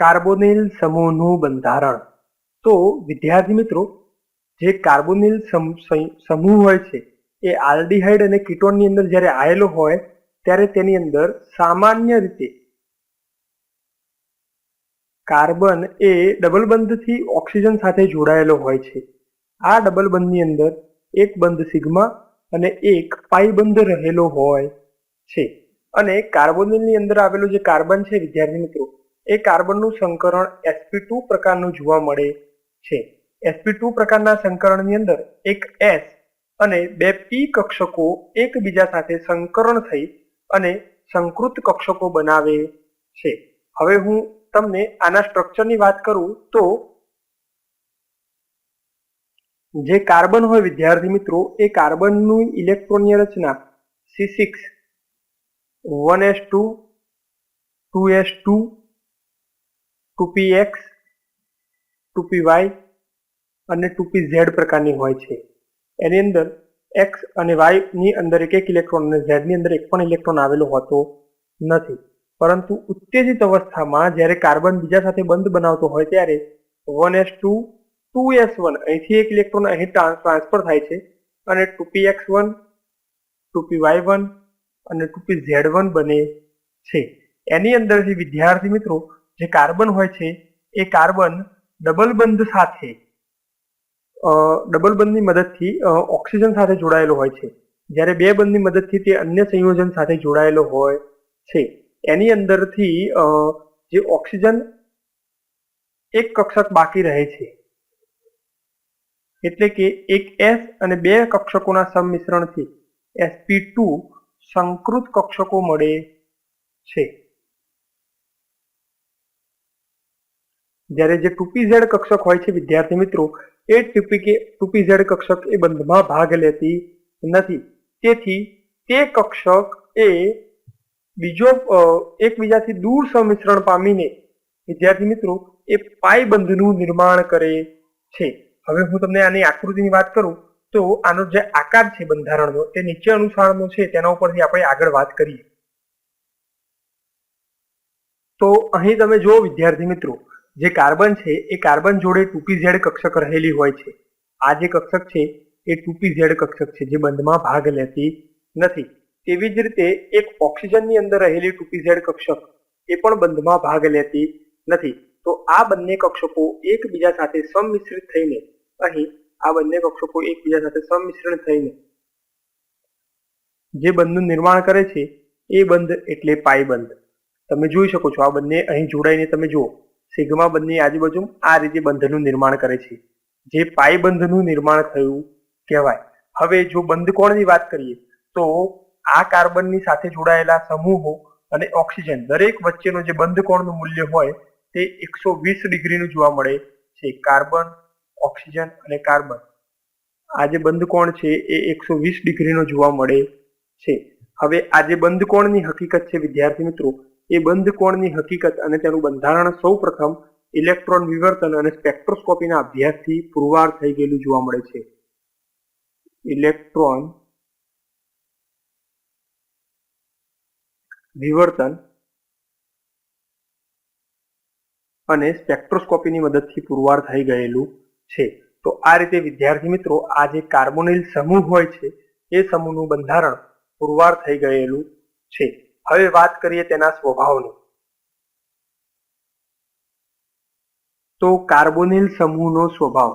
Carbonyl સમૂહનું બંધારણ. તો વિદ્યાર્થી મિત્રો, જે કાર્બોનિલ સમૂહ હોય છે, એ આલ્ડીહાઇડ અને કીટોનની અંદર જ્યારે આવેલો હોય, ત્યારે તેની અંદર સામાન્ય રીતે કાર્બન એ ડબલ બંધથી ઓક્સિજન સાથે જોડાયેલો હોય છે. આ ડબલ બંધની અંદર એક બંધ સિગ્મા અને એક પાઈ બંધ રહેલો હોય છે. અને કાર્બોનિલની અંદર આવેલો જે કાર્બન છે, વિદ્યાર્થી મિત્રો એ કાર્બનનું સંકરણ એસપી ટુ પ્રકારનું જોવા મળે છે. એસપી ટુ પ્રકારના સંકરણની અંદર એક એસ અને બે પી કક્ષકો એકબીજા સાથે સંકરણ થઈ અને સંકૃત કક્ષકો બનાવે છે. હવે હું તમને આના સ્ટ્રક્ચરની વાત કરું તો જે કાર્બન હોય વિદ્યાર્થી મિત્રો, એ કાર્બનનું ઇલેક્ટ્રોનની રચના C six one S two two S two two P X two P Y અને ટુપી ઝેડ પ્રકારની હોય છે. એની અંદર એક્સ અને વાયની અંદર એક એક ઇલેક્ટ્રોન અને ઝેડની અંદર એક પણ ઇલેક્ટ્રોન આવેલો હોતો નથી. પરંતુ ઉત્તેજિત અવસ્થામાં જ્યારે કાર્બન બીજા સાથે બંધ બનાવતો હોય ત્યારે one S two two S one અહીંથી એક ઇલેક્ટ્રોન અહીં ટ્રાન્સફર થાય છે અને two P X one two P Y one અને ટુ પી ઝેડ વન બને છે. એની અંદરથી વિદ્યાર્થી મિત્રો જે કાર્બન હોય છે, એ કાર્બન ડબલ બંધ સાથે ડબલ બંધની મદદથી ઓક્સિજન સાથે જોડાયેલો હોય છે. જ્યારે બે બંધની મદદથી તે અન્ય સંયોજન સાથે જોડાયેલો હોય છે. એની અંદરથી જે ઓક્સિજન એક કક્ષક બાકી રહે છે. એટલે કે એક એસ અને બે કક્ષકોના સંમિશ્રણથી એસપી ટુ સંકૃત કક્ષકો મળે છે. જ્યારે જે ટુપીઝેડ કક્ષક હોય છે વિદ્યાર્થી મિત્રો, એ ટુપી કે ટુપી ટુપીઝેડ કક્ષક એ બંધમાં ભાગ લેતી નથી. તેથી તે કક્ષક એ બીજો એકબીજાથી દૂર સંમિશ્રણ પામીને, વિદ્યાર્થી મિત્રો, એ પાઈ બંધનું નિર્માણ કરે છે. હવે હું તમને આની આકૃતિની વાત કરું, તો આનો જે આકાર છે બંધારણનો, તે નીચે અનુસારનો છે, તેના ઉપરથી આપણે આગળ વાત કરીએ. તો અહીં તમે જુઓ વિદ્યાર્થી મિત્રો જે કાર્બન છે, એ કાર્બન જોડે ટુપીઝેડ કક્ષક રહેલી હોય છે. આ જે કક્ષક છે, એ ટુપીઝેડ કક્ષક છે, જે બંધમાં ભાગ લેતી નથી. તેવી જ રીતે એક ઓક્સિજનની અંદર રહેલી ટુપીઝેડ કક્ષક, એ પણ બંધમાં ભાગ લેતી નથી. તો આ બંને કક્ષકો એકબીજા સાથે સંમિશ્રિત થઈને, અહીં આ બંને કક્ષકો એકબીજા સાથે સંમિશ્રણ થઈને જે બંધનું નિર્માણ કરે છે, એ બંધ એટલે પાઈ બંધ તમે જોઈ શકો છો આ બંને અહીં જોડાઈને તમે જુઓ. સિગ્મા બંધની આજુબાજુ આ રીતે બંધનું નિર્માણ કરે છે. જે પાઈ બંધનું નિર્માણ થયું કહેવાય. હવે જો બંધ કોણની વાત કરીએ, તો આ કાર્બનની સાથે જોડાયેલા સમૂહો અને ઓક્સિજન દરેક વચ્ચેનો જે બંધ કોણનું મૂલ્ય હોય, તે એકસો વીસ ડિગ્રીનું જોવા મળે છે. કાર્બન, ઓક્સિજન અને કાર્બન. આ જે બંધ છે, એ એકસો વીસ ડિગ્રીનો જોવા મળે છે. હવે આ જે બંધ હકીકત છે, વિદ્યાર્થી મિત્રો એ બંધ કોણની હકીકત અને તેનું બંધારણ સૌ પ્રથમ ઇલેક્ટ્રોન વિવર્તન અને સ્પેક્ટ્રોસ્કોપીના અભ્યાસથી પુરવાર થઈ ગયેલું જોવા મળે છે. ઇલેક્ટ્રોન વિવર્તન અને સ્પેક્ટ્રોસ્કોપીની મદદથી પુરવાર થઈ ગયેલું છે. તો આ રીતે વિદ્યાર્થી મિત્રો, આ જે કાર્બોનિલ સમૂહ હોય છે, એ સમૂહનું બંધારણ પુરવાર થઈ ગયેલું છે. હવે વાત કરીએ તેના સ્વભાવની. તો કાર્બોનિલ સમૂહનો સ્વભાવ.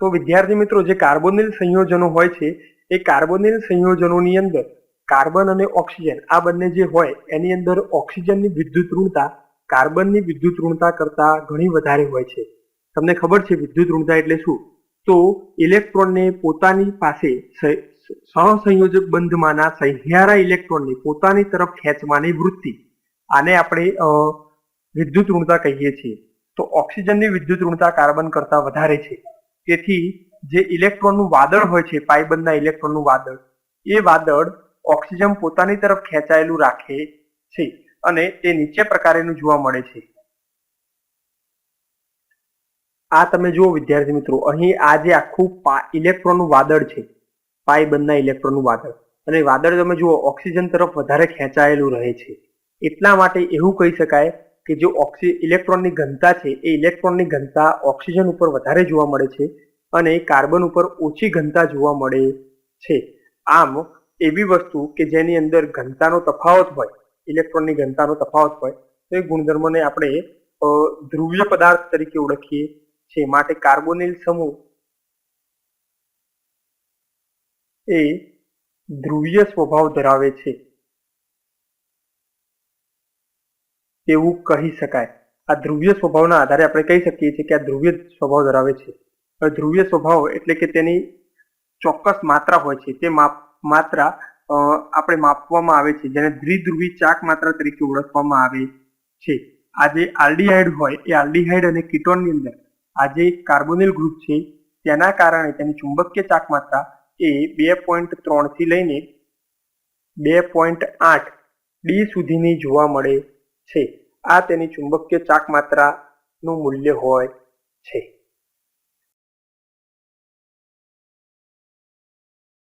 તો વિદ્યાર્થી મિત્રો, જે કાર્બોનિલ સંયોજનો હોય છે, એ કાર્બોનિલ સંયોજનોની અંદર કાર્બન અને ઓક્સિજન આ બંને જે હોય, એની અંદર ઓક્સિજનની વિદ્યુત ઋણતા કાર્બનની વિદ્યુત ઋણતા કરતા ઘણી વધારે હોય છે. તમને ખબર છે વિદ્યુત ઋણતા એટલે શું? તો ઇલેક્ટ્રોનને પોતાની પાસે સહસંયોજક બંધમાંના સહિયારા ઇલેક્ટ્રોનને પોતાની તરફ ખેંચવાની વૃત્તિ. આને આપણે વિદ્યુત ઋણતા કહીએ છીએ. તો ઓક્સિજનની વિદ્યુત ઋણતા કાર્બન કરતા વધારે છે. તેથી જે ઇલેક્ટ્રોનનું વાદળ હોય છે પાઇબંધના ઇલેક્ટ્રોનનું વાદળ, એ વાદળ ઓક્સિજન પોતાની તરફ ખેંચાયેલું રાખે છે. અને તે નીચે પ્રકારેનું જોવા મળે છે. આ તમે જુઓ વિદ્યાર્થી મિત્રો, અહીં આ જે આખું ઇલેક્ટ્રોનનું વાદળ છે, પાઈ બંધના ઇલેક્ટ્રોનનું વાદળ. અને વાદળ તમે જુઓ, ઓક્સિજન તરફ વધારે ખેંચાયેલું રહે છે. એટલા માટે એવું કહી શકાય કે જે ઓક્સી, ઇલેક્ટ્રોનની ઘનતા છે, એ ઇલેક્ટ્રોનની ઘનતા ઓક્સિજન ઉપર વધારે જોવા મળે છે અને કાર્બન ઉપર ઓછી ઘનતા જોવા મળે છે. આમ, એવી વસ્તુ કે જેની અંદર ઘનતાનો તફાવત હોય ઇલેક્ટ્રોનની ઘનતાનો તફાવત હોય, તો એ ગુણધર્મને આપણે ધ્રુવીય પદાર્થ તરીકે ઓળખીએ છીએ. માટે કાર્બોનિલ સમૂહ એ ધ્રુવીય સ્વભાવ ધરાવે છે. એવું કહી શકાય. આ ધ્રુવીય સ્વભાવના આધારે આપણે કહી શકીએ છીએ કે આ ધ્રુવીય સ્વભાવ ધરાવે છે. ધ્રુવીય સ્વભાવ એટલે કે તેની ચોક્કસ માત્રા હોય છે. તે માત્રા આપણે માપવામાં આવે છે, જેને દ્વિધ્રુવી ચાક માત્રા તરીકે ઓળખવામાં આવે છે. આ જે આલ્ડીહાઇડ હોય, એ આલ્ડીહાઇડ અને કીટોનની અંદર આ જે કાર્બોનિલ ગ્રુપ છે, તેના કારણે તેની ચુંબકીય ચાક માત્રા એ બે પોઈન્ટ ત્રણથી લઈને બે પોઈન્ટ આઠ ડી સુધીની જોવા મળે છે. આ તેની ચુંબકીય ચાક માત્રાનું મૂલ્ય હોય છે.